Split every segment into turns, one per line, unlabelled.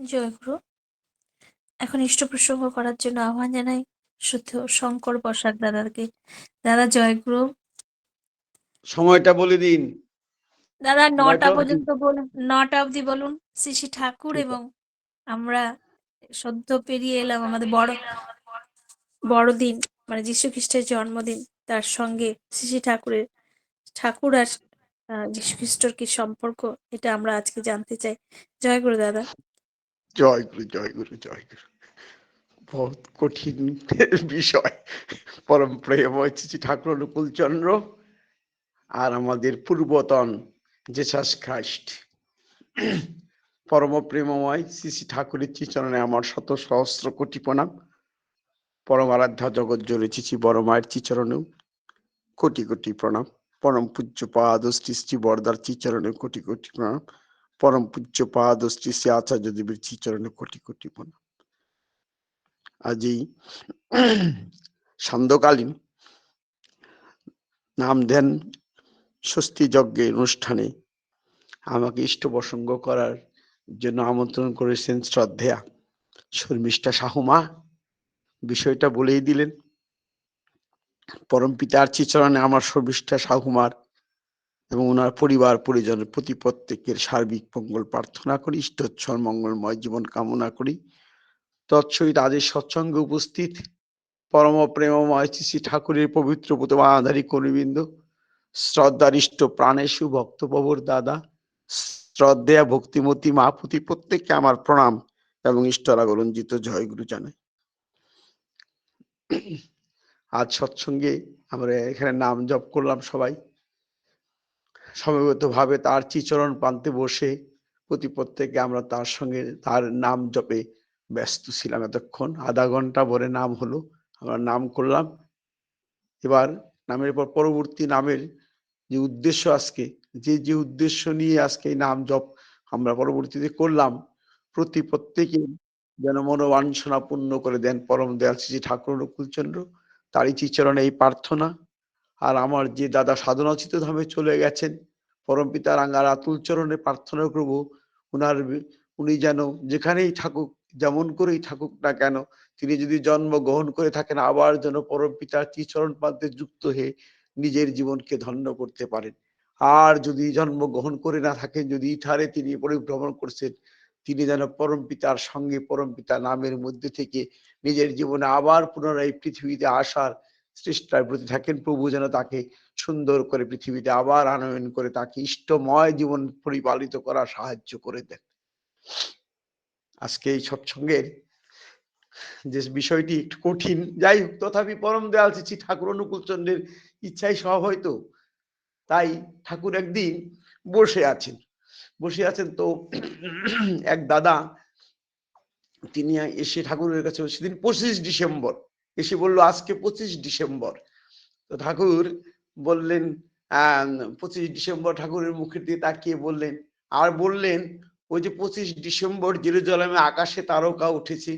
জয়গুরু এখন ইষ্ট প্রসঙ্গ করার জন্য আহ্বান জানাই শুদ্ধ শঙ্কর বসাক দাদাকে। দাদা জয়গুরু।
সময়টা বলে দিন।
দাদা নটা পর্যন্ত বলুন নটা অবধি বলুন। শ্রী শ্রী ঠাকুর এবং আমরা সদ্য পেরিয়ে এলাম আমাদের বড় বড়দিন মানে যীশু খ্রিস্টের জন্মদিন। তার সঙ্গে শ্রী শ্রী ঠাকুরের ঠাকুর আর যীশু খ্রিস্টর কি সম্পর্ক এটা আমরা আজকে জানতে চাই। জয় গুরু দাদা।
জয় গুরু জয় গুরু জয় গুরু। বহুত কঠিন বিষয়। পরম প্রেময় শ্রী ঠাকুর অনুকূল চন্দ্র আর আমাদের পূর্বতন জেসাস খ্রাইস্ট পরম প্রেমময় শ্রী শ্রী ঠাকুরের চরণে আমার শত সহস্র কোটি প্রণাম। পরম আরাধ্যা জগৎ জোরে চিচি বড় মায়ের চিচরণেও কোটি কোটি প্রণাম। পরম পূজ্য পাদ শ্রী শ্রী বরদার চিচরণে কোটি কোটি প্রণাম। পরম পূজ্য পাদ শ্রী শ্রী আচার্য দেবীর চিচরণে কোটি কোটি প্রণাম আজ এই সান্ধ্যকালীন নাম ধ্যান স্বস্তি যজ্ঞের অনুষ্ঠানে আমাকে ইষ্ট প্রসঙ্গ করার জন্য আমন্ত্রণ করেছেন শ্রদ্ধেয়া শর্মিষ্ঠা সাহুমা বিষয়টা বলেই দিলেন। পরম পিতার চিচরণে আমার শর্মিষ্ঠা সাহুমার এবং ওনার পরিবার পরিজনের প্রতি প্রত্যেকের সার্বিক মঙ্গল প্রার্থনা করি ইষ্টোচ্ছর মঙ্গলময় জীবন কামনা করি। তৎসহিত আজের সৎসঙ্গে উপস্থিত, পরম প্রেমময় শ্রী ঠাকুরের পবিত্র প্রতিমাধারী করিবৃন্দ শ্রদ্ধারিষ্ট প্রাণেশু ভক্তপ্রভুর দাদা, শ্রদ্ধেয়া ভক্তিমতী মা প্রতি প্রত্যেককে আমার প্রণাম এবং ঈশ্বরাগ রঞ্জিত জয়গুরু জানাই। আজ সৎসঙ্গে আমরা এখানে নাম জপ করলাম সবাই। সমবেত ভাবে তার চিচরণ প্রান্তে বসে প্রতি প্রত্যেকে আমরা তার সঙ্গে তার নাম জপে ব্যস্ত ছিলাম এতক্ষণ। আধা ঘণ্টা ভরে নাম হলো, আমরা নাম করলাম। এবার নামের পর পরবর্তী নামের যে উদ্দেশ্য আজকে, যে যে উদ্দেশ্য নিয়ে আজকে এই নাম জপ আমরা পরবর্তীতে করলাম, প্রতি প্রত্যেকে যেন মনোবাঞ্ছনা পূর্ণ করে দেন পরম দয়াল শ্রী ঠাকুর অনুকূলচন্দ্র। তারই চিচরণে এই প্রার্থনা। আর আমার যে দাদা সাধনাচিত ধামে চলে গেছেন, পরম পিতা রাঙ্গার আতুল চরণে প্রার্থনা করব, উনার উনি যেন যেখানেই থাকুক, যেমন করেই থাকুক না কেন, তিনি যদি জন্ম গ্রহণ করে থাকেন, আবার যেন পরম পিতার চরণ পান্তে যুক্ত হয়ে নিজের জীবনকে ধন্য করতে পারেন। আর যদি জন্ম গ্রহণ করে না থাকেন, যদি ইঠারে তিনি পরিভ্রমণ করছেন, তিনি যেন পরম পিতার সঙ্গে পরম পিতা নামের মধ্যে থেকে নিজের জীবনে আবার পুনরায় পৃথিবীতে আসার চেষ্টায় প্রতি থাকেন, প্রভু যেন তাকে সুন্দর করে পৃথিবীতে আবার আনয়ন করে তাকে ইষ্টময় জীবন পরিপালিত করার সাহায্য করে দেন। আজকে এই সৎসঙ্গের যে বিষয়টি একটু কঠিন, যাই হোক, তথাপি পরম দয়াল শ্রী ঠাকুর অনুকূল চন্দ্রের ইচ্ছাই সব হয়তো তাই ঠাকুর একদিন বসে আছেন। বসে আছেন তো এক দাদা, তিনি এসে ঠাকুরের কাছে, সেদিন পঁচিশ ডিসেম্বর এসে বলল, আজকে পঁচিশ ডিসেম্বর। তো ঠাকুর বললেন পঁচিশ ডিসেম্বর ঠাকুরের মুখের দিয়ে তাকিয়ে বললেন। আর বললেন, ওই যে পঁচিশ ডিসেম্বর জেরুজালামে আকাশে তারকা উঠেছে,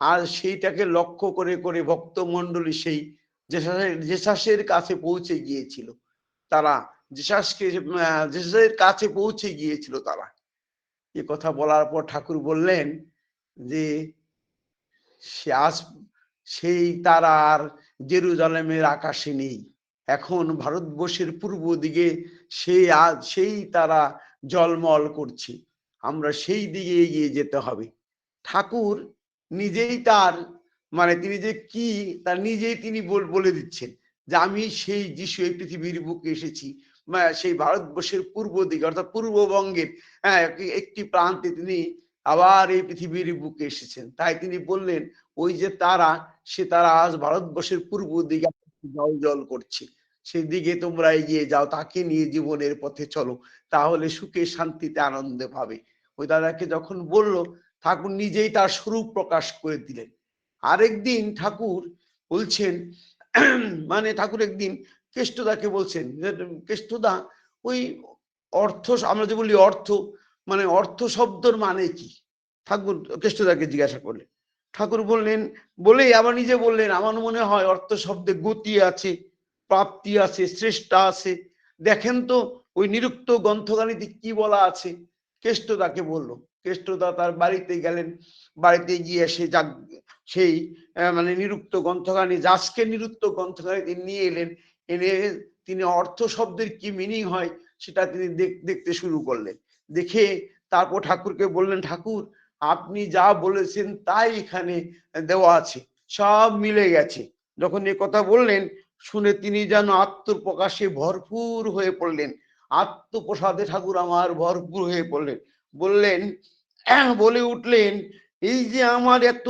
আর সেইটাকে লক্ষ্য করে করে ভক্তমণ্ডলী সেই জেসাসের কাছে পৌঁছে গিয়েছিল। তারা জেসাসকে জেসাসের কাছে পৌঁছে গিয়েছিল তারা। এ কথা বলার পর ঠাকুর বললেন যে, সে আজ সেই তারা আর জেরুজালেমের আকাশে নেই। এখন ভারতবর্ষের পূর্ব দিকে সেই আজ সেই তারা জলমল করছে। আমরা সেই দিকে এগিয়ে যেতে হবে। ঠাকুর নিজেই তার মানে তিনি যে কি তার নিজেই তিনি বল- দিচ্ছেন যে আমি সেই যিশু এই পৃথিবীর বুকে এসেছি। সেই ভারতবর্ষের পূর্ব দিকে, অর্থাৎ পূর্ববঙ্গের হ্যাঁ একটি প্রান্তে তিনি আবার এই পৃথিবীর বুকে এসেছেন। তাই তিনি বললেন, ওই যে তারা সে তারা আজ ভারতবর্ষের পূর্ব দিকে জল জল করছে। সেই দিকে তোমরা এগিয়ে যাও, তাকে নিয়ে জীবনের পথে চলো, তাহলে সুখে শান্তিতে আনন্দে পাবে। ওই দাদাকে যখন বলল, ঠাকুর নিজেই তার স্বরূপ প্রকাশ করে দিলেন। আরেকদিন ঠাকুর বলছেন মানে ঠাকুর একদিন কেষ্টদাকে বলছেন কেষ্টদা, ওই অর্থ, আমরা যে বলি অর্থ মানে অর্থ শব্দর মানে কি? ঠাকুর কেষ্টদাকে জিজ্ঞাসা করলেন। ঠাকুর বললেন, বলেই আবার নিজে বললেন, আমার মনে হয় অর্থ শব্দে গতি আছে, প্রাপ্তি আছে শ্রেষ্ঠা আছে। দেখেন তো, ওই নিরুক্ত গ্রন্থগানিতে কি বলা আছে? কেষ্টদাকে বলল। কেষ্টদা তার বাড়িতে গেলেন, বাড়িতে গিয়ে সে যাক সেই মানে নিরুক্ত গ্রন্থখানি যাজকে নিরুক্ত গ্রন্থখানি তিনি নিয়ে এলেন। এনে তিনি অর্থ শব্দের কি মিনিং হয়, সেটা তিনি দেখ- দেখতে শুরু করলেন। দেখে তারপর ঠাকুরকে বললেন, ঠাকুর আপনি যা বলেছেন তাই এখানে দেওয়া আছে সব মিলে গেছে। যখন এ কথা বললেন শুনে তিনি যেন আত্মপ্রকাশে ভরপুর হয়ে পড়লেন। আত্মপ্রসাদে ঠাকুর আমার ভরপুর হয়ে পড়লেন। বললেন "আহ", বলে উঠলেন এই যে আমার এত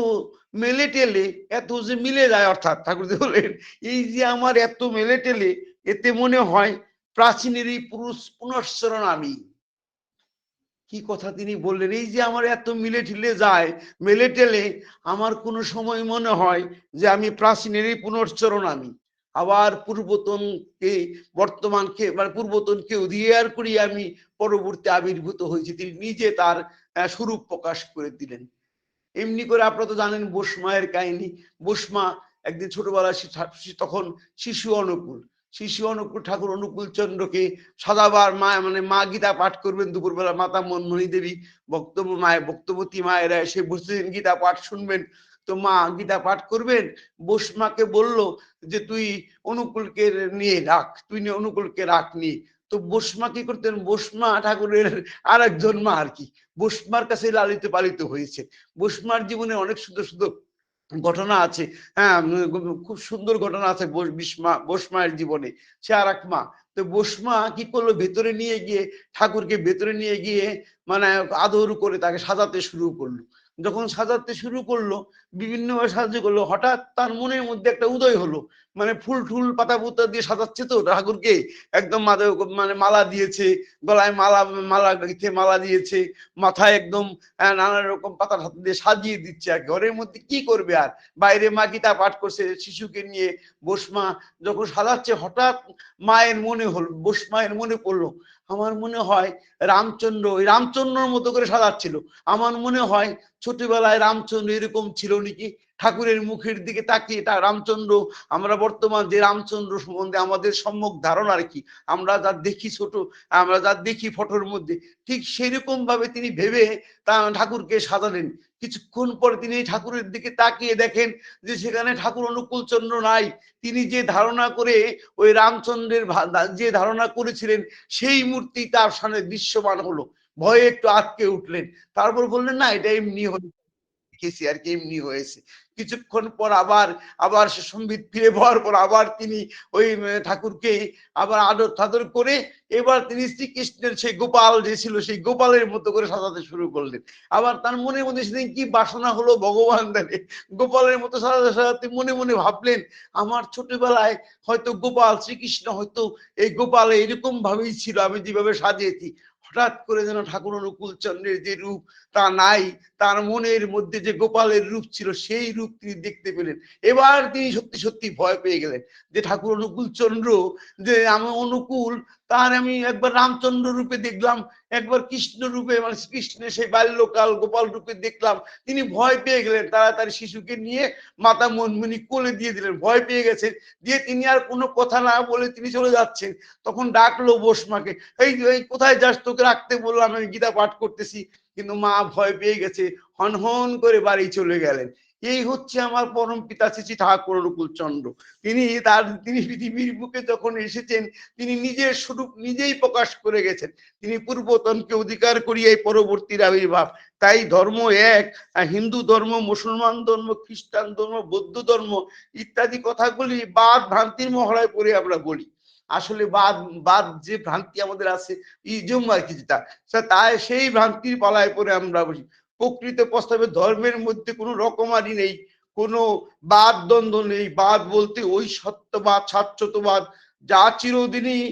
মেলে টেলে এত যে মিলে যায় অর্থাৎ ঠাকুর বললেন এই যে আমার এত মেলে টেলে এতে মনে হয় প্রাচীনের এই পুরুষ পুনঃস্মরণ আমি। কি কথা তিনি বললেন? এই যে আমার এত মিলে ঠিলে যায়, মেলে টেলে আমার কোনো সময় মনে হয় যে আমি প্রাচীনেরই পুনশ্চরণ আমি। আবার পূর্বতনকে, বর্তমানকে মানে পূর্বতনকে উদিয়ার করি আমি পরবর্তী আবির্ভূত হয়েছি। তিনি নিজে তার স্বরূপ প্রকাশ করে দিলেন। এমনি করে আপনারা তো জানেন বোসমায়ের কাহিনী। বোসমা একদিন ঠা- তখন শিশু অনুকূল। শিশু অনুকূল ঠাকুর অনুকূল চন্দ্রকে সদাবার মা মানে মা গীতা পাঠ করবেন দুপুরবেলা। মাতা মনমণি দেবী বক্তব্য মায়ের বক্তবতী মায়েরা এসে বসেছেন, গীতা পাঠ শুনবেন। তো মা গীতা পাঠ করবেন বোসমাকে বলল যে, তুই অনুকূলকে নিয়ে রাখ, তুই নিয়ে অনুকূলকে রাখ নিয়ে তো বোসমা কি করতেন? বোসমা ঠাকুরের আর একজন মা আর কি। বোসমার কাছে লালিত পালিত হয়েছে। বোসমার জীবনে অনেক সুন্দর সুন্দর ঘটনা আছে। হ্যাঁ খুব সুন্দর ঘটনা আছে বোস- বিস্মা বোসমায়ের জীবনে। সে আর এক মা। তো বোসমা কি করল? ভেতরে নিয়ে গিয়ে ঠাকুরকে ভেতরে নিয়ে গিয়ে মানে আদর করে তাকে সাজাতে শুরু করল। যখন সাজাতে শুরু করল বিভিন্ন সাহায্য করল, হঠাৎ তার মনের মধ্যে একটা উদয় হলো। মানে ফুল টুল পাতা পুতা দিয়ে সাজাচ্ছে তো, ঠাকুরকে একদম মানে মালা দিয়েছে, গলায় মালা মালা গেঁথে মালা দিয়েছে, মাথায় একদম নানা রকম পাতা টাতা দিয়ে সাজিয়ে দিচ্ছে আর ঘরের মধ্যে কি করবে আর? বাইরে মা গীতা পাঠ করছে, শিশুকে নিয়ে বসমা যখন সাজাচ্ছে, হঠাৎ মায়ের মনে হলো বসমায়ের মনে পড়ল আমার মনে হয় রামচন্দ্র, ওই রামচন্দ্রর মতো করে সাজাচ্ছিল। আমার মনে হয় ছোটবেলায় রামচন্দ্র এরকম ছিল নাকি? ঠাকুরের মুখের দিকে তাকিয়ে তা রামচন্দ্র, আমরা বর্তমান যে রামচন্দ্র সম্বন্ধে আমাদের সম্যক ধারণা আর কি, আমরা যা দেখি ছোট, আমরা যা দেখি ফটোর মধ্যে, ঠিক সেরকম ভাবে তিনি ভেবে তা ঠাকুরকে সাজালেন। কিছুক্ষণ পরে তিনি ঠাকুরের দিকে তাকিয়ে দেখেন যে সেখানে ঠাকুর অনুকূল চন্দ্র নাই। তিনি যে ধারণা করে ওই রামচন্দ্রের যে ধারণা করেছিলেন, সেই মূর্তি তার সামনে দৃশ্যমান হলো। ভয়ে একটু আটকে উঠলেন। তারপর বললেন, না, এটা এমনি হলো দেখেছি আর কি, এমনি হয়েছে। কিছুক্ষণ পর আবার আবার সে সম্বিত ফিরে পাওয়ার পর আবার তিনি ওই ঠাকুরকে আবার আদর টাদর করে এবার তিনি শ্রীকৃষ্ণের সেই গোপাল যে ছিল, সেই গোপালের মতো করে সাজাতে শুরু করলেন। আবার তার মনে মধ্যে সেদিন কি বাসনা হলো ভগবান জানে। গোপালের মতো সাজাতে সাজাতে মনে মনে ভাবলেন, আমার ছোটবেলায় হয়তো গোপাল, শ্রীকৃষ্ণ হয়তো এই গোপাল এরকম ভাবেই ছিল, আমি যেভাবে সাজিয়েছি। হঠাৎ করে যেন ঠাকুর অনুকূল চন্দ্রের যে রূপ তা নাই, তার মনের মধ্যে যে গোপালের রূপ ছিল সেই রূপ তিনি দেখতে পেলেন। এবার তিনি সত্যি সত্যি ভয় পেয়ে গেলেন যে ঠাকুর অনুকূল চন্দ্র, যে আমি অনুকূল তার আমি একবার রামচন্দ্র রূপে দেখলাম, একবার কৃষ্ণ রূপে মানে কৃষ্ণের সেই বাল্যকাল গোপাল রূপে দেখলাম। তিনি ভয় পেয়ে গেলেন, তাড়াতাড়ি শিশুকে নিয়ে মাতা মনমণি কোলে দিয়ে দিলেন, ভয় পেয়ে গেছেন। দিয়ে তিনি আর কোনো কথা না বলে তিনি চলে যাচ্ছেন। তখন ডাকলো বসমাকে, এই কোথায় যাস? তোকে রাখতে বললাম, আমি গীতা পাঠ করতেছি। কিন্তু মা ভয় পেয়ে গেছে হন হন করে বাড়ি চলে গেলেন। এই হচ্ছে আমার পরম পিতা শ্রী ঠাকুর অনুকূল তিনি তার, তিনি পৃথিবীর বুকে যখন এসেছেন, তিনি নিজের স্বরূপ নিজেই প্রকাশ করে গেছেন। তিনি পূর্বতনকে অধিকার করিয়ে এই পরবর্তীর আবির্ভাব। তাই ধর্ম এক হিন্দু ধর্ম, মুসলমান ধর্ম, খ্রিস্টান ধর্ম, বৌদ্ধ ধর্ম ইত্যাদি কথাগুলি বাদ ভ্রান্তির মহড়ায় পড়ে আমরা বলি। আসলে বাদ বাদ যে ভ্রান্তি আমাদের আছে ইজম আর কি যেটা তাই সেই ভ্রান্তির পালায় পরে আমরা বসি প্রকৃত প্রস্তাবে ধর্মের মধ্যে কোনো রকমারি নেই, কোনো বাদ দ্বন্দ্ব নেই। বাদ বলতে ওই সত্যবাদ শাশ্বতবাদ যা চিরদিনই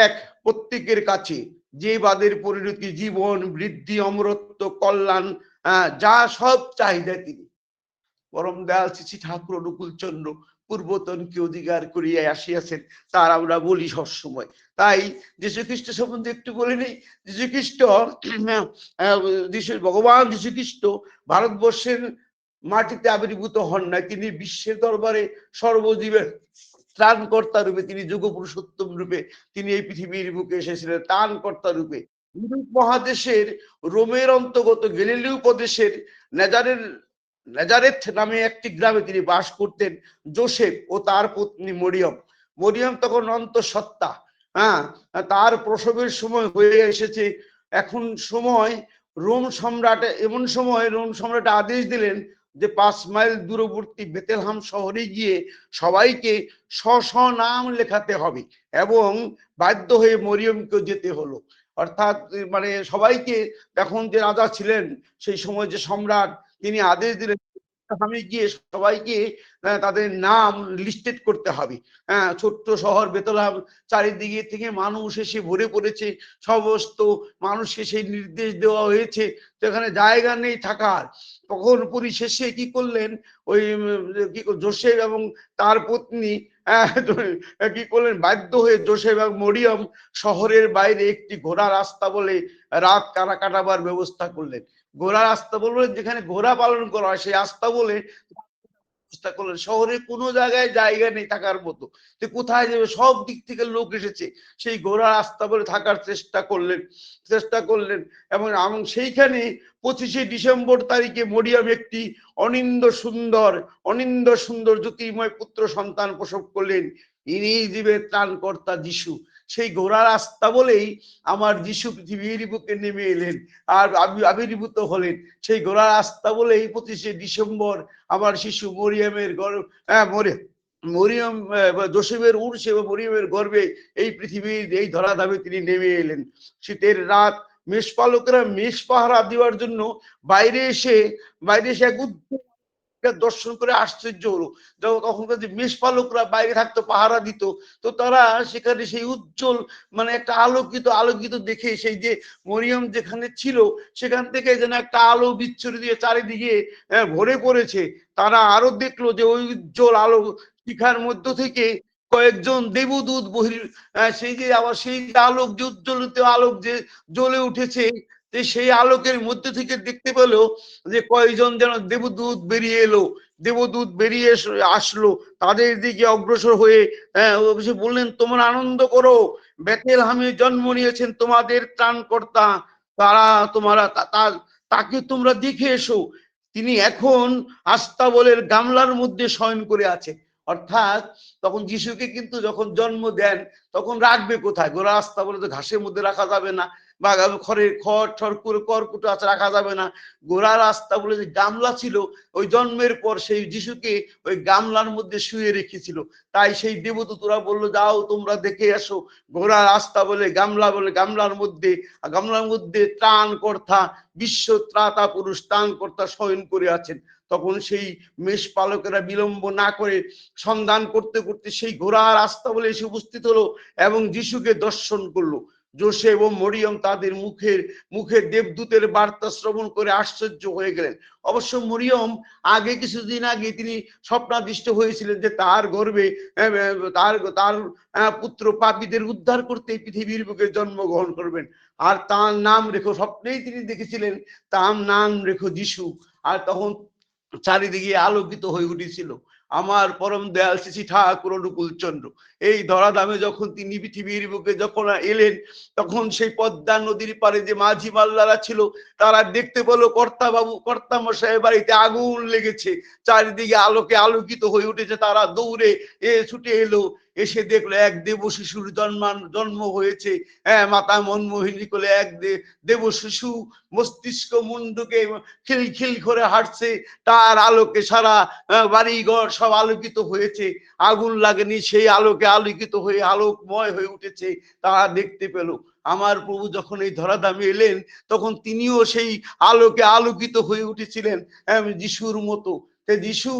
এক প্রত্যেকের কাছে। যে বাদের পরিণতি, জীবন, বৃদ্ধি, অমরত্ব, কল্যাণ যা সব চাহিদা তিনি। পরম দয়াল শ্রী ঠাকুর অনুকূল চন্দ্র পূর্বতনকে অধিকার করিয়া আসিয়াছেন, তার আমরা বলি সবসময়। তাই যীশু খ্রিস্ট সম্বন্ধে একটু বলে নেই। যীশু খ্রিস্ট ভগবান যীশু খ্রিস্ট ভারতবর্ষের মাটিতে আবির্ভূত হন না তিনি বিশ্বের দরবারে সর্বজীবের ত্রাণকর্তা রূপে, তিনি যুগ পুরুষোত্তম রূপে তিনি এই পৃথিবীর বুকে এসেছিলেন ত্রাণকর্তা রূপে। ইউরোপ মহাদেশের রোমের অন্তর্গত গেলিলিউ প্রদেশের নেজারের নেজারেথ নামে একটি গ্রামে তিনি বাস করতেন, জোসেফ ও তার পত্নী মরিয়ম। মরিয়ম তখন অন্তঃসত্ত্বা হ্যাঁ তার প্রসবের সময় হয়ে এসেছে। এখন সময়, রোম সম্রাট, এমন সময় রোম সম্রাট আদেশ দিলেন যে পাঁচ মাইল দূরবর্তী বেতেলহাম শহরে গিয়ে সবাইকে স্ব নাম লেখাতে হবে এবং বাধ্য হয়ে মরিয়মকে যেতে হলো। অর্থাৎ মানে সবাইকে এখন যে রাজা ছিলেন, সেই সময় যে সম্রাট তিনি আদেশ দিলেন আমি গিয়ে সবাইকে তাদের নাম লিস্টেড করতে হবে। হ্যাঁ ছোট্ট শহর বেতলাম চারিদিকে থেকে মানুষ এসে ভরে পড়েছে। সমস্ত মানুষকে সেই নির্দেশ দেওয়া হয়েছে। তো এখানে জায়গা নেই থাকার। তখন পরিশেষে কি করলেন? ওই কি জোসেফ এবং তার পত্নী কি করলেন? বাধ্য হয়ে জোসেফ এবং মরিয়ম শহরের বাইরে একটি ঘোড়া রাস্তা বলে রাত কারা কাটাবার ব্যবস্থা করলেন। ঘোড়া রাস্তা বললেন যেখানে ঘোড়া পালন করা হয়, সেই রাস্তা বলে করলেন। শহরে কোনো জায়গায় জায়গা নেই থাকার মতো। তো কোথায় যাবে? সব দিক থেকে লোক এসেছে। সেই ঘোড়া রাস্তা বলে থাকার চেষ্টা করলেন চেষ্টা করলেন এবং এবং সেইখানে পঁচিশে ডিসেম্বর তারিখে মরিয়াম একটি অনিন্দ সুন্দর অনিন্দ সুন্দর জ্যোতির্ময় পুত্র সন্তান প্রসব করলেন। ইনি জীবের ত্রাণকর্তা যিশু। সেই ঘোড়া রাস্তা বলেই আমার যিশু পৃথিবীর বুকে নেমে এলেন আর আবি- আবির্ভূত হলেন। সেই ঘোড়া রাস্তা বলেই পঁচিশে ডিসেম্বর আমার শিশু মরিয়ামের গর্ভ হ্যাঁ মরিয়াম মরিয়ম জোসেফের উর্সে বা মরিয়মের গর্ভে এই পৃথিবীর এই ধরাধামে তিনি নেমে এলেন। শীতের রাত মেষপালকেরা মেষ পাহারা দেওয়ার জন্য বাইরে এসে বাইরে এসে এক উজ্জ্বল দর্শন করে আশ্চর্য হলো। তখনকার যে মেষপালকরা বাইরে থাকতো, পাহারা দিত, তো তারা সেখানে সেই উজ্জ্বল মানে একটা আলোকিত আলোকিত দেখে সেই যে মরিয়ম যেখানে ছিল, সেখান থেকে যেন একটা আলো বিচ্ছুরি দিয়ে চারিদিকে ভরে পড়েছে। তারা আরও দেখল যে ওই উজ্জ্বল আলো শিখার মধ্য থেকে কয়েকজন দেবদূত বহির সেই যে আবার সেই আলোক, যে উজ্জ্বলিত আলোক যে জ্বলে উঠেছে সেই আলোকের মধ্যে থেকে দেখতে পেল যে কয়জন যেন দেবদূত বেরিয়ে এলো। দেবদূত বেরিয়ে আসলো। তাদের দিকে অগ্রসর হয়ে আহ, ও বললেন তোমরা আনন্দ করো। বেতেল হামে জন্ম নিয়েছেন তোমাদের ত্রাণকর্তা। তারা তোমরা তাকে তোমরা দেখে এসো। তিনি এখন আস্তাবলের গামলার মধ্যে শয়ন করে আছে অর্থাৎ তখন যিশুকে কিন্তু যখন জন্ম দেন তখন রাখবে কোথায়? গোড়া আস্তা বলে তো ঘাসের মধ্যে রাখা যাবে না। খড়ের খড় ঠড় করে করকুটো আছে, রাখা যাবে না। গোড়া রাস্তা বলে যে গামলা ছিল, ওই জন্মের পর সেই যিশুকে ওই গামলার মধ্যে শুয়ে রেখেছিল। তাই সেই দেবদূতরা বলল, যাও, তোমরা দেখে আসো ঘোড়া রাস্তা বলে, গামলা বলে, গামলার মধ্যে গামলার মধ্যে ত্রাণ কর্তা বিশ্ব ত্রাতা পুরুষ ত্রাণ কর্তা শয়ন করে আছেন। তখন সেই মেষ পালকেরা বিলম্ব না করে সন্ধান করতে করতে সেই ঘোড়া রাস্তা বলে এসে উপস্থিত হলো এবং যিশুকে দর্শন করল। জোসেফ ও মরিয়ম তাদের মুখের মুখে দেবদূতের বার্তা শ্রবণ করে আশ্চর্য হয়ে গেলেন। অবশ্য মরিয়ম আগে কিছুদিন আগে তিনি স্বপ্নাদিষ্ট হয়েছিলেন যে তার গর্বে তার তার পুত্র পাপীদের উদ্ধার করতে পৃথিবীর বুকে জন্মগ্রহণ করবেন। আর তার নাম রেখো, স্বপ্নেই তিনি দেখেছিলেন, তার নাম রেখো যিশু। আর তখন চারিদিকে আলোকিত হয়ে উঠেছিল। আমার পরম দয়াল শ্রী ঠাকুর অনুকূল চন্দ্র এই ধরাধামে যখন তিনি পৃথিবীর বুকে যখন এলেন, তখন সেই পদ্মা নদীর পারে যে মাঝি মাল্লারা ছিল, তারা দেখতে পেল কর্তা বাবু কর্তা মশাই বাড়িতে আগুন লেগেছে। চারিদিকে আলোকে আলোকিত হয়ে উঠেছে তারা দৌড়ে এ ছুটে এলো। এসে দেখল এক দেব শিশুর জন্মান, জন্ম হয়েছে। হ্যাঁ মাতা মনমোহিনী কোলে এক দেব শিশু মস্তিষ্ক মুন্ডুকে খিল খিল করে হাঁটছে। তার আলোকে সারা বাড়িঘর সব আলোকিত হয়েছে। আগুন লাগেনি, সেই আলোকে আলোকিত হয়ে আলোকময় হয়ে উঠেছে। তারা দেখতে পেল, আমার প্রভু যখন এই ধরাধামে এলেন, তখন তিনিও সেই আলোকে আলোকিত হয়ে উঠেছিলেন যিশুর মতো। তা যিশু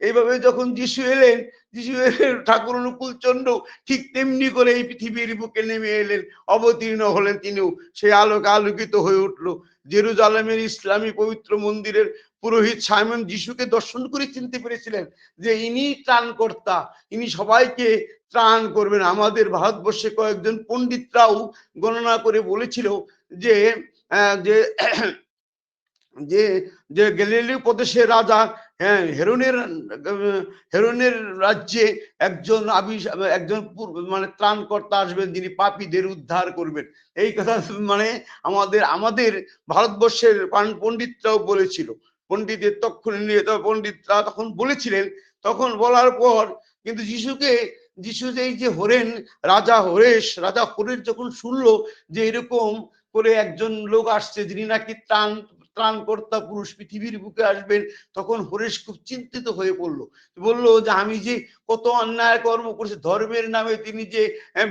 এইভাবে যখন যিশু এলেন যিশু এলেন ঠাকুর অনুকূল চন্দ্র ঠিক তেমনি করে এই পৃথিবীর বুকে নেমে এলেন। অবতীর্ণ হলেন তিনিও। সেই আলোকে আলোকিত হয়ে উঠল। জেরুজালেমের ইসলামী পবিত্র মন্দিরের পুরোহিত সাইমন যিশুকে দর্শন করে চিনতে পেরেছিলেন যে ইনি ত্রাণকর্তা। ইনি সবাইকে ত্রাণ করবেন। আমাদের ভারতবর্ষে কয়েকজন পণ্ডিতরাও গণনা করে বলেছিল যে যে যে গ্যালিলিও প্রদেশের রাজা হ্যাঁ হেরোনের হেরোনের রাজ্যে একজন আবিষ, একজন মানে ত্রাণকর্তা আসবেন, যিনি পাপীদের উদ্ধার করবেন। এই কথা মানে আমাদের আমাদের ভারতবর্ষের পণ্ডিতরাও বলেছিল। পণ্ডিতের তখন পণ্ডিতরা তখন বলেছিলেন, তখন বলার পর কিন্তু যিশুকে, যিশু এই যে হরেন, রাজা হরেশ রাজা হরেশ যখন শুনলো যে এরকম করে একজন লোক আসছে, যিনি নাকি ত্রাণ ত্রাণকর্তা পুরুষ পৃথিবীর বুকে আসবেন, তখন হরেশ খুব চিন্তিত হয়ে পড়ল। বলল যে আমি যে কত অন্যায় কর্ম করেছি, ধর্মের নামে তিনি যে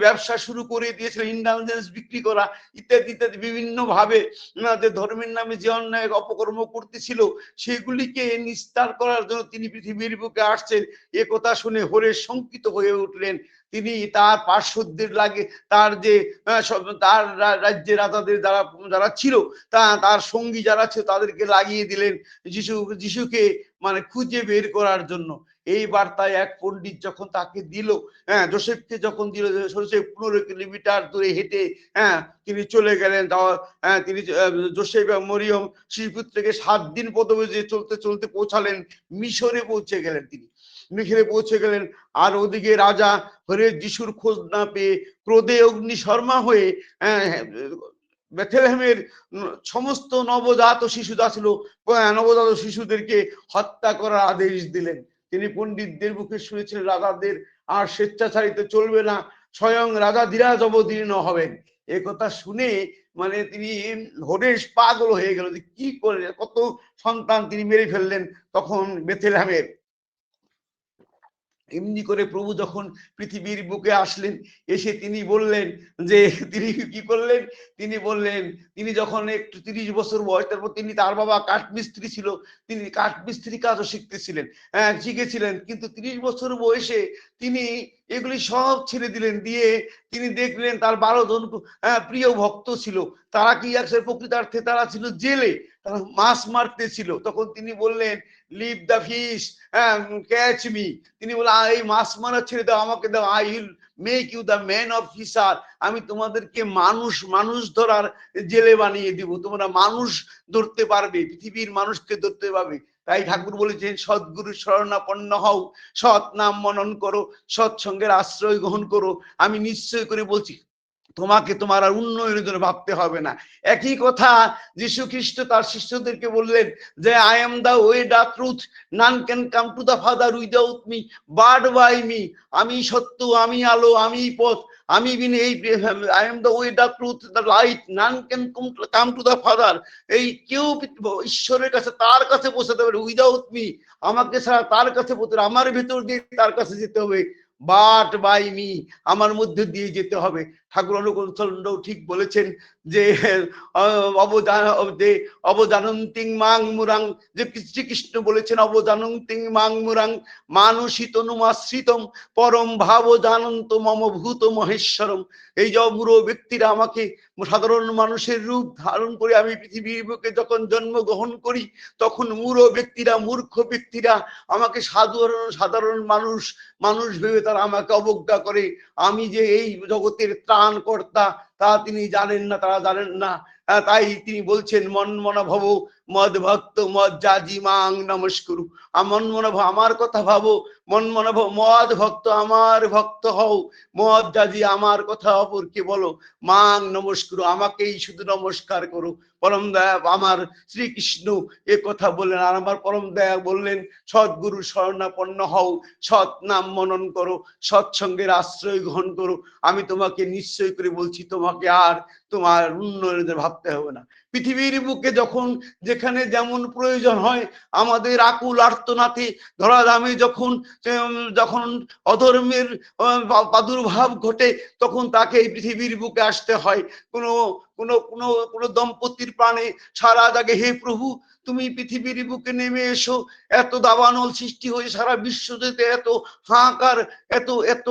ব্যবসা শুরু করে দিয়েছিলেন ইন্ডালজেন্স বিক্রি করা, ইত্যাদি ইত্যাদি বিভিন্ন ভাবে ধর্মের নামে যে অন্যায় অপকর্ম করতেছিল, সেগুলিকে নিস্তার করার জন্য তিনি পৃথিবীর বুকে আসছেন। এ কথা শুনে হরেশ শঙ্কিত হয়ে উঠলেন। তিনি তার পার্শ্বদের লাগে, তার যে তার রাজ্যে রাজাদের যারা যারা ছিল, তা, তার সঙ্গী যারা ছিল, তাদেরকে লাগিয়ে দিলেন যিশু, যিশুকে মানে খুঁজে বের করার জন্য। এই বার্তায় এক পণ্ডিত যখন তাকে দিল হ্যাঁ জোসেফকে যখন দিল, জোসেফ পনেরো কিলোমিটার দূরে হেঁটে হ্যাঁ তিনি চলে গেলেন হ্যাঁ তিনি জোসেফ মরিয়ম শিশুপুত্রকে সাত দিন পদবে চলতে চলতে পৌঁছালেন, মিশরে পৌঁছে গেলেন তিনি। মিশরে পৌঁছে গেলেন। আর ওদিকে রাজা হরে যিশুর খোঁজ না পেয়ে ক্রোধে অগ্নি শর্মা হয়ে আহ, বেথেলহেমের উম, সমস্ত নবজাত শিশু যা ছিল আহ, নবজাত শিশুদেরকে হত্যা করার আদেশ দিলেন। তিনি পণ্ডিতদের মুখে শুনেছিলেন রাজাদের আর স্বেচ্ছাচারিত চলবে না স্বয়ং রাজা ধীরাজ অবতীর্ণ হবেন। এ কথা শুনে মানে তিনি হরেশ পাগল হয়ে গেল যে কি করে কত সন্তান তিনি মেরে ফেললেন তখন বেথেলহেমের। এমনি করে প্রভু যখন পৃথিবীর বুকে আসলেন এসে তিনি বললেন যে তিনি কি করলেন? তিনি বললেন তিনি যখন একটু তিরিশ বছর বয়স তারপর তিনি তার বাবা কাঠমিস্ত্রি ছিল তিনি কাঠমিস্ত্রি কাজও শিখতেছিলেন হ্যাঁ শিখেছিলেন কিন্তু তিরিশ বছর বয়সে তিনি এগুলি সব ছেড়ে দিলেন দিয়ে তিনি দেখলেন তার বারো জন আহ, প্রিয় ভক্ত ছিল তারা কি আসলে প্রকৃতার্থে তারা ছিল জেলে মাছ মারতে ছিল তখন তিনি বললেন leave the fish catch me তিনি বলে "আ, এই মাছ মারা ছেড়ে দাও আমাকে দাও। I will make you the man of fisher আমি তোমাদেরকে মানুষ মানুষ ধরার জেলে বানিয়ে দিব। তোমরা মানুষ ধরতে পারবে পৃথিবীর মানুষকে ধরতে পারবে। তাই ঠাকুর বলেছেন সদ্গুরু শরণাপন্ন হও। সৎ নাম মনন করো সৎসঙ্গের আশ্রয় গ্রহণ করো। আমি নিশ্চয় করে বলছি তোমাকে তোমার আর উন্নয়নের জন্য ভাবতে হবে না। একই কথা যীশু খ্রিস্ট তার শিষ্যদেরকে বললেন যে I am the way the truth none can come to the father without me but by me আমি সত্য, আমি আলো, আমি পথ। আমি বিন এই I am the way the truth the light none can come to the father এই কেউ ঈশ্বরের কাছে, তার কাছে পৌঁছাতে পারে উইদাউট মি আমাকে ছাড়া তার কাছে পৌঁছতে আমার ভেতর দিয়ে তার কাছে যেতে হবে। বাট বাই মি আমার মধ্যে দিয়ে যেতে হবে। ঠাকুর অনুকূল চন্দ্র ঠিক বলেছেন যে অবদান যে অবদানন্তিং মাং মুরাং, যে শ্রীকৃষ্ণ বলেছেন, অবদানন্তিং মাং মুরাং মানসিত নুমাশ্রিতম পরম ভাব জানন্ত মম ভূত মহেশ্বরম। এই যে বুড়ো ব্যক্তিরা আমাকে, সাধারণ মানুষের রূপ ধারণ করে আমি পৃথিবীর বুকে যখন জন্মগ্রহণ করি, তখন মূঢ় ব্যক্তিরা, মূর্খ ব্যক্তিরা আমাকে সাধারণ সাধারণ মানুষ মানুষ ভেবে তারা আমাকে অবজ্ঞা করে। আমি যে এই জগতের ত্রাণ কর্তা তা তিনি জানেন না তারা জানেন না। আহ, তাই তিনি বলছেন মন মনা ভব মদ ভক্ত মদ জাজি মাং নমস্কুরু। মন মনা আমার কথা ভাবো মন মনা মদ ভক্ত আমার ভক্ত হও। মদ জাজি আমার কথা অপরকে বলো? মাং নমস্কুরু, আমাকেই শুধু নমস্কার করো। পরম দয়া আমার শ্রীকৃষ্ণ এ কথা বললেন আর আমার পরম দয়া বললেন সৎগুরু শরণাপন্ন হও, সৎ নাম মনন করো, সৎসঙ্গের আশ্রয় গ্রহণ করো। আমি তোমাকে নিশ্চয় করে বলছি, তোমাকে আর তোমার উন্নয়নের ভাবতে হবে না। পৃথিবীর বুকে যখন যেখানে যেমন প্রয়োজন হয়, আমাদের আকুল আর্তনাথে ধরা দামে যখন যখন অধর্মের প্রাদুর্ভাব ঘটে, তখন তাকে এই পৃথিবীর বুকে আসতে হয়। কোনো কোনো কোনো কোনো দম্পতির প্রাণে সারা জাগে, হে প্রভু, তুমি পৃথিবীর বুকে নেমে এসো। এত দাবানল সৃষ্টি হয়ে সারা বিশ্বতে এত হাহাকার, এত এত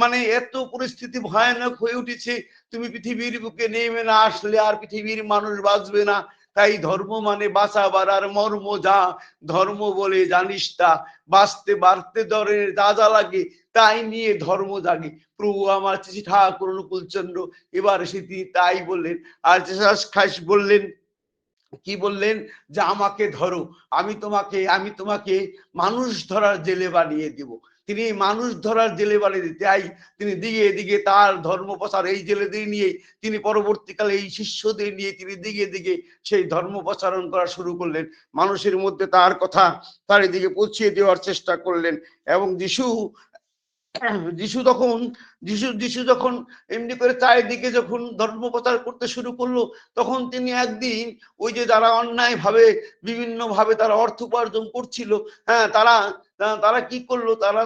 মানে এত পরিস্থিতি ভয়ানক হয়ে উঠেছে। তুমি পৃথিবীর বুকে নেমে না আসলে আর পৃথিবীর মানুষ বাঁচবে না। তাই ধর্ম মানে বাঁচাবার আর মর্ম যা। ধর্ম বলে জানিস তা। বাঁচতে, বাড়তে দরের যা যা লাগে, তাই নিয়ে ধর্ম জাগে। প্রভু আমার চিঠি ঠাকুর অনুকূল চন্দ্র, এবার সে তিনি তাই বললেন। আর খাস বললেন, কি বললেন? যে আমাকে ধরো, আমি তোমাকে আমি তোমাকে মানুষ ধরার জেলে বানিয়ে দিব। তিনি মানুষ ধরার জেলে দিতে তাই তিনি দিকে দিকে তার ধর্ম প্রচার এই জেলেদের নিয়ে, তিনি পরবর্তীকালে এই শিষ্যদের নিয়ে তিনি দিকে দিকে সেই ধর্ম প্রচারণ করা শুরু করলেন। মানুষের মধ্যে তার কথা তার এদিকে পৌঁছিয়ে দেওয়ার চেষ্টা করলেন এবং যিশু যিশু তখন, যিশু যিশু যখন এমনি করে চারিদিকে যখন ধর্ম প্রচার করতে শুরু করল, তখন তিনি একদিন ওই যে যারা অন্যায় ভাবে বিভিন্ন ভাবে তারা অর্থ উপার্জন করছিল হ্যাঁ তারা তারা কি করল? তারা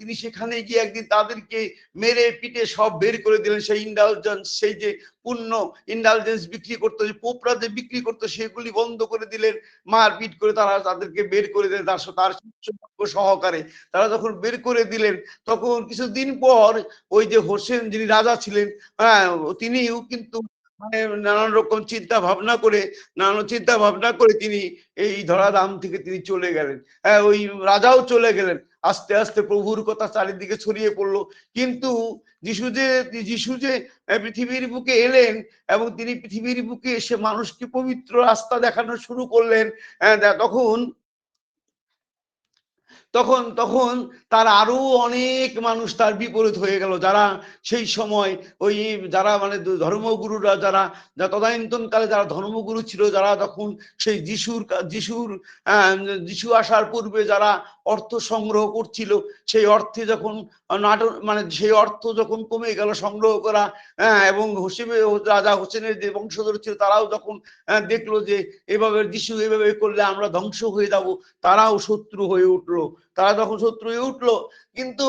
তিনি সেখানে গিয়ে একদিন তাদেরকে মেরে পিটে সব বের করে দিলেন। সেই ইন্ডালজেন্স সেই যে পূর্ণ ইন্ডালজেন্স বিক্রি করতো, যে পোপরা যে বিক্রি করতো, সেগুলি বন্ধ করে দিলেন। মারপিট করে তারা তাদেরকে বের করে দিলেন তার তার সহকারে। তারা যখন বের করে দিলেন, তখন কিছুদিন পর ওই যে হোসেন যিনি রাজা ছিলেন হ্যাঁ তিনিও কিন্তু নানান রকম চিন্তা ভাবনা করে, নানান চিন্তা ভাবনা করে তিনি এই ধরা ধরাধাম থেকে তিনি চলে গেলেন। হ্যাঁ ওই রাজাও চলে গেলেন। আস্তে আস্তে প্রভুর কথা চারিদিকে ছড়িয়ে পড়ল। কিন্তু যিশু যে যিশু যে পৃথিবীর বুকে এলেন এবং তিনি পৃথিবীর বুকে এসে মানুষকে পবিত্র রাস্তা দেখানো শুরু করলেন দে- তখন তখন তখন তার আরও অনেক মানুষ তার বিপরীত হয়ে গেল। যারা সেই সময় ওই যারা মানে ধর্মগুরুরা যারা তদানীন্তন কালে যারা ধর্মগুরু ছিল, যারা তখন সেই যিশুর যিশুর যিশু আসার পূর্বে যারা অর্থ সংগ্রহ করছিল, সেই অর্থে যখন নাটক মানে সেই অর্থ যখন কমে গেল সংগ্রহ করা হ্যাঁ এবং হোসেনে, রাজা হোসেনের যে বংশধর ছিল, তারাও যখন দেখল যে এভাবে যিশু এভাবে করলে আমরা ধ্বংস হয়ে যাব, তারাও শত্রু হয়ে উঠল। তারা যখন শত্রু হয়ে উঠল কিন্তু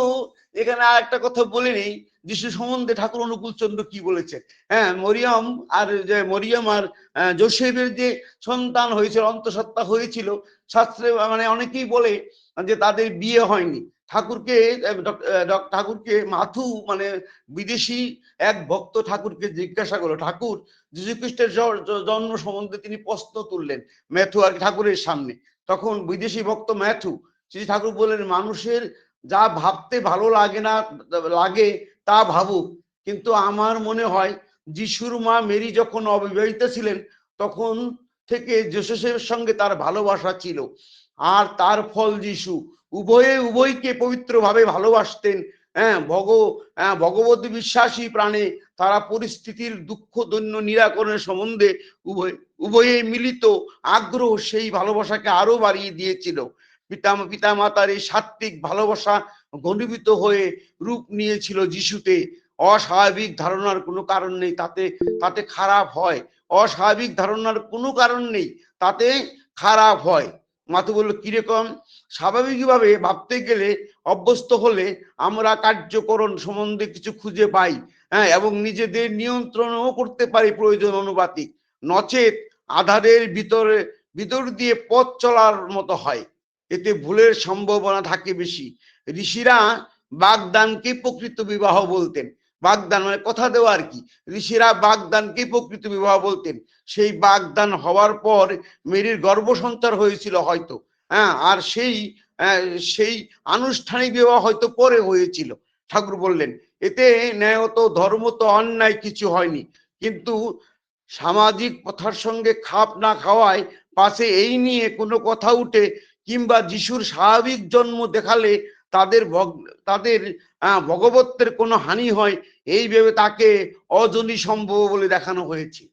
এখানে আর একটা কথা বলে নেই যিশু সম্বন্ধে ঠাকুর অনুকূল চন্দ্র কি বলেছে? হ্যাঁ মরিয়ম আর যে মরিয়ম আর আহ, যোসেফের যে সন্তান হয়েছিল অন্তঃসত্ত্বা হয়েছিল শাস্ত্রে মানে অনেকেই বলে যে তাদের বিয়ে হয়নি। ঠাকুরকে ঠাকুরকে মাথু মানে বিদেশি এক ভক্ত ঠাকুরকে জিজ্ঞাসা করল ঠাকুর যীশু খ্রিস্টের জ- জ- জন্ম সম্বন্ধে তিনি প্রশ্ন তুললেন ম্যাথু আর ঠাকুরের সামনে। তখন বিদেশি ভক্ত ম্যাথু শ্রী ঠাকুর বললেন মানুষের যা ভাবতে ভালো লাগে না লাগে তা ভাবুক। কিন্তু আমার মনে হয় যিশুর মা মেরি যখন অবিবাহিতা ছিলেন তখন থেকে জোসেফের সঙ্গে তার ভালোবাসা ছিল। আর তার ফল যিশু উভয়ে উভয়কে পবিত্রভাবে ভালোবাসতেন। হ্যাঁ ভগ হ্যাঁ, ভগবত বিশ্বাসী প্রাণে তারা পরিস্থিতির দুঃখ দৈন্য নিরাকরণের সম্বন্ধে উভয় উভয়ে মিলিত আগ্রহ সেই ভালোবাসাকে আরও বাড়িয়ে দিয়েছিল। পিতা পিতা মাতার এই সাত্বিক ভালোবাসা ঘনীভূত হয়ে রূপ নিয়েছিল যিশুতে। অস্বাভাবিক ধারণার কোনো কারণ নেই, তাতে তাতে খারাপ হয়। অস্বাভাবিক ধারণার কোনো কারণ নেই, তাতে খারাপ হয়। মাতু বলল, কীরকম? স্বাভাবিকভাবে ভাবতে গেলে অভ্যস্ত হলে আমরা কার্যকরণ সম্বন্ধে কিছু খুঁজে পাই হ্যাঁ এবং নিজেদের নিয়ন্ত্রণও করতে পারি প্রয়োজন অনুপাতিক। নচেত আধারের ভিতরে, ভিতর দিয়ে পথ চলার মতো হয়। এতে ভুলের সম্ভাবনা থাকে বেশি। ঋষিরা বাগদানকে প্রকৃত বিবাহ বলতেন। বাগদান মানে কথা দেওয়া আর কি। ঋষিরা বাগদানকে প্রকৃত বিবাহ বলতেন। সেই বাগদান হওয়ার পর মেরির গর্ব গর্ভসঞ্চার হয়েছিল হয়তো। হ্যাঁ আর সেই সেই আনুষ্ঠানিক বিবাহ হয়তো পরে হয়েছিল। ঠাকুর বললেন, এতে ন্যায়ত ধর্ম তো অন্যায় কিছু হয়নি। কিন্তু সামাজিক প্রথার সঙ্গে খাপ না খাওয়ায় পাশে এই নিয়ে কোনো কথা উঠে কিংবা যিশুর স্বাভাবিক জন্ম দেখালে তাদের তাদের আহ, ভগবত্বের কোনো হানি হয় এই ভেবে তাকে অজনী সম্ভব বলে দেখানো হয়েছে।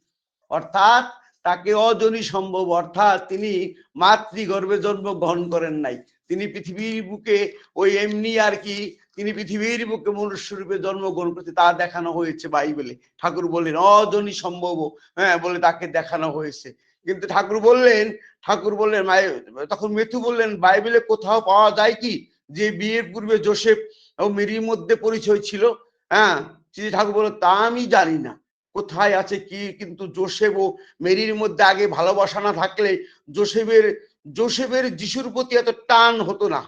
অর্থাৎ তাকে অজনী সম্ভব অর্থাৎ তিনি মাতৃগর্ভে জন্মগ্রহণ করেন নাই। তিনি পৃথিবীর বুকে ওই এমনি আর কি তিনি পৃথিবীর বুকে মনুষ্য রূপে জন্মগ্রহণ করতে তা দেখানো হয়েছে বাইবেলে। ঠাকুর বললেন অজনী সম্ভব হ্যাঁ বলে তাকে দেখানো হয়েছে। কিন্তু ঠাকুর বললেন ঠাকুর বললেন তখন মেথু বললেন, বাইবেলে কোথাও পাওয়া যায় কি? যে বিয়ের পূর্বে জোসেফ ও মেরির মধ্যে পরিচয় ছিল? হ্যাঁ শ্রী ঠাকুর বলল তা আমি জানি না। কোথায় আছে কি? কিন্তু জোসেফ ও মেরির মধ্যে আগে ভালোবাসা না থাকলে জোসেফের জোসেফের যিশুর প্রতি এত টান হতো না।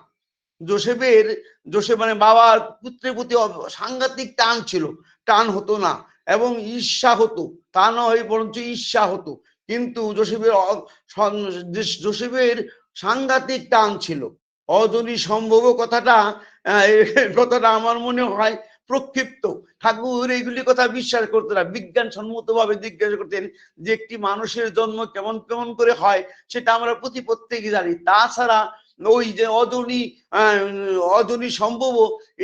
জোসেফের, জোসেফ মানে বাবার পুত্রের প্রতি সাংঘাতিক টান ছিল। টান হতো না এবং ঈর্ষা হতো। তা নয়, বরঞ্চ ঈর্ষা হতো। কিন্তু জোসেফের জোসেফের সাংঘাতিক টান ছিল। অজনী সম্ভব কথাটা কথাটা আমার মনে হয় প্রক্ষিপ্ত। ঠাকুর, এইগুলি কথা বিশ্বাস করতেন না। বিজ্ঞান সম্মতভাবে জিজ্ঞাসা করতেন যে একটি মানুষের জন্ম কেমন কেমন করে হয়, সেটা আমরা প্রতি প্রত্যেকে জানি। তাছাড়া ওই যে অদনি অজনী সম্ভব,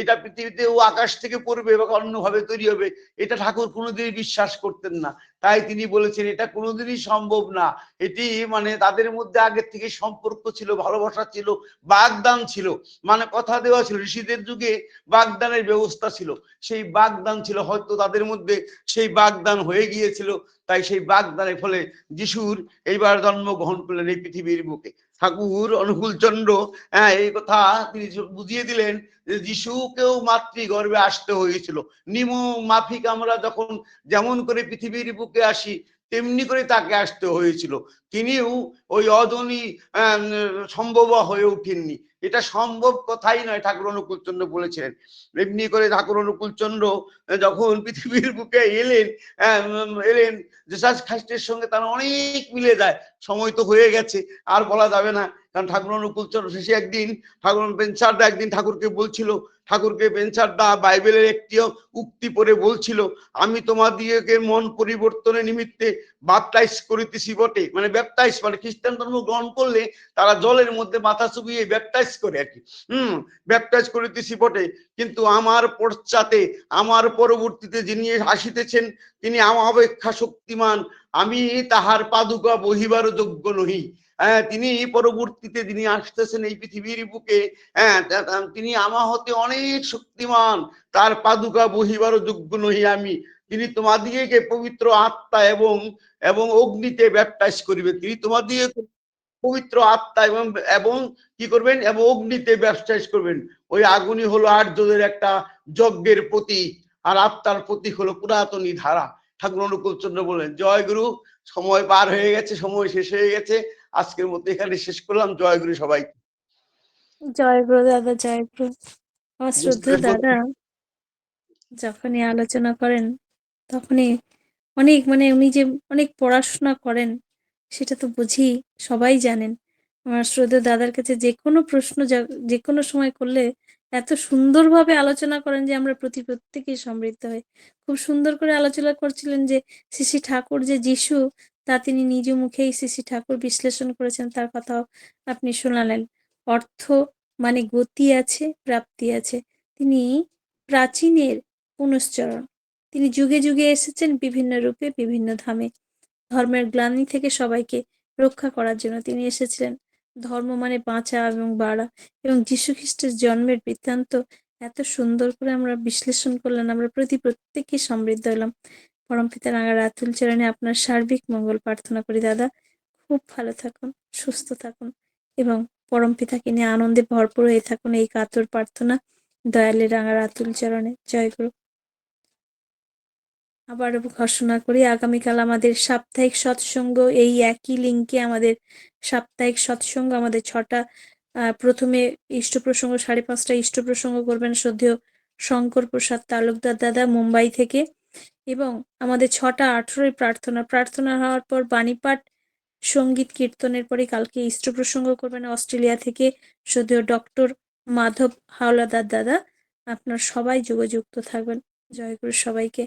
এটা পৃথিবীতে ও আকাশ থেকে পড়বে বা অন্যভাবে তৈরি হবে, এটা ঠাকুর কোনোদিনই বিশ্বাস করতেন না। তাই তিনি বলেছেন, এটা কোনোদিনই সম্ভব না। এটি মানে তাদের মধ্যে আগের থেকে সম্পর্ক ছিল, ভালোবাসা ছিল, বাগদান ছিল মানে কথা দেওয়া ছিল। ঋষিদের যুগে বাগদানের ব্যবস্থা ছিল। সেই বাগদান ছিল, হয়তো তাদের মধ্যে সেই বাগদান হয়ে গিয়েছিল। তাই সেই বাগদানের ফলে যিশুর এইবার জন্মগ্রহণ করলেন এই পৃথিবীর বুকে। ঠাকুর অনুকূল চন্দ্র হ্যাঁ এই কথা তিনি বুঝিয়ে দিলেন যে যিশুকেও মাতৃগর্ভে আসতে হয়েছিল। নিম মাফিক আমরা যখন যেমন করে পৃথিবীর বুকে আসি তেমনি করে তাকে আসতে হয়েছিল। তিনিও ওই আহ, সম্ভব হয়ে ওঠেননি। এটা সম্ভব কথাই নয় ঠাকুর অনুকূল চন্দ্র বলেছিলেন এমনি করে ঠাকুর অনুকূল চন্দ্র যখন পৃথিবীর বুকে এলেন আহ, এলেন জেসাস খ্রিস্টের সঙ্গে তার অনেক মিলে যায়। সময় তো হয়ে গেছে আর বলা যাবে না কারণ ঠাকুর অনুকূল চন্দ্র শেষে একদিন, ঠাকুর বেঞ্চারদা একদিন ঠাকুরকে বলছিল, ঠাকুরকে বেঞ্চারদা বাইবেলের একটি উক্তি পরে বলছিল, আমি তোমাদিগকে মন পরিবর্তনের নিমিত্তে বাপটাইজ করিতেছি বটে। মানে ব্যাপটাইজ মানে খ্রিস্টান ধর্ম গ্রহণ করলে তারা জলের মধ্যে মাথা চুবিয়ে ব্যাপটাইজ করে আর কি। হম ব্যাপটাইজ করিতেছি বটে। কিন্তু আমার পশ্চাতে, আমার পরবর্তীতে যিনি আসিতেছেন, তিনি আমার অপেক্ষা শক্তিমান। আমি তাহার পাদুকা বহিবার যোগ্য নহি। তিনি পরবর্তীতে যিনি আসতেছেন এই পৃথিবীর বুকে হ্যাঁ তিনি আমা হতে অনেক শক্তিমান। তার পাদুকা বহিবার যোগ্য নহি আমি। তিনি তোমাদিগকে পবিত্র আত্মা এবং এবং অগ্নিতে ব্যাপটাইজ করিবে। তিনি তোমাদিগকে পবিত্র আত্মা এবং এবং কি করবেন? এবং অগ্নিতে ব্যাপটাইজ করবেন। ওই আগুনই হলো আর্যদের একটা যজ্ঞের প্রতীক। আর আত্মার প্রতীক হলো পুরাতনী ধারা। ঠাকুর অনুকূল চন্দ্র বললেন, জয় গুরু, সময় পার হয়ে গেছে, সময় শেষ হয়ে গেছে। আজকের মতো এখানে শেষ করলাম। জয় গুরু সবাই।
জয় গুরু দাদা জয় গুরু। আমার
বুঝতে
দাদা যখনই আলোচনা করেন তখনই অনেক মানে উনি যে অনেক পড়াশোনা করেন সেটা তো বুঝি সবাই জানেন। আমার শ্রদ্ধেয় দাদার কাছে যে কোনো প্রশ্ন যা- কোনো সময় করলে এত সুন্দরভাবে আলোচনা করেন যে আমরা প্রতি প্রত্যেকেই সমৃদ্ধ হই। খুব সুন্দর করে আলোচনা করছিলেন যে শ্রী শ্রী ঠাকুর যে যিশু তা তিনি নিজ মুখেই শ্রী ঠাকুর বিশ্লেষণ করেছেন, তার কথাও আপনি শোনালেন। অর্থ মানে গতি আছে, প্রাপ্তি আছে। তিনি প্রাচীনের পুনশ্চরণ। তিনি যুগে যুগে এসেছেন বিভিন্ন রূপে, বিভিন্ন ধামে। ধর্মের গ্লানি থেকে সবাইকে রক্ষা করার জন্য তিনি এসেছিলেন। ধর্ম মানে বাঁচা এবং বাড়া। এবং যীশু খ্রিস্টের জন্মের বৃত্তান্ত এত সুন্দর করে আমরা বিশ্লেষণ করলাম আমরা প্রতি প্রত্যেককে সমৃদ্ধ হলাম। পরমপিতা রাঙা রাতুল চরণে আপনার সার্বিক মঙ্গল প্রার্থনা করি, দাদা। খুব ভালো থাকুন, সুস্থ থাকুন এবং পরমপিতাকে নিয়ে আনন্দে ভরপুর হয়ে থাকুন এই কাতর প্রার্থনা দয়ালে রাঙা রাতুল চরণে। জয় গুরু। আবার ঘোষণা করি, আগামীকাল আমাদের সাপ্তাহিক সৎসঙ্গ, এই একই লিঙ্কে আমাদের সাপ্তাহিক সৎসঙ্গ, আমাদের ছটা প্রথমে ইষ্ট প্রসঙ্গ, সাড়ে পাঁচটা ইষ্ট প্রসঙ্গ করবেন শ্রদ্ধেয় শঙ্কর প্রসাদ তালুকদার দাদা, মুম্বাই থেকে। এবং আমাদের ছটা আঠেরোই প্রার্থনা। প্রার্থনা হওয়ার পর বাণীপাঠ, সংগীত কীর্তনের পরে কালকে ইষ্ট প্রসঙ্গ করবেন অস্ট্রেলিয়া থেকে শ্রদ্ধেয় ডক্টর মাধব হাওলাদার দাদা। আপনার সবাই যোগাযুক্ত থাকবেন। জয় গুরু সবাইকে।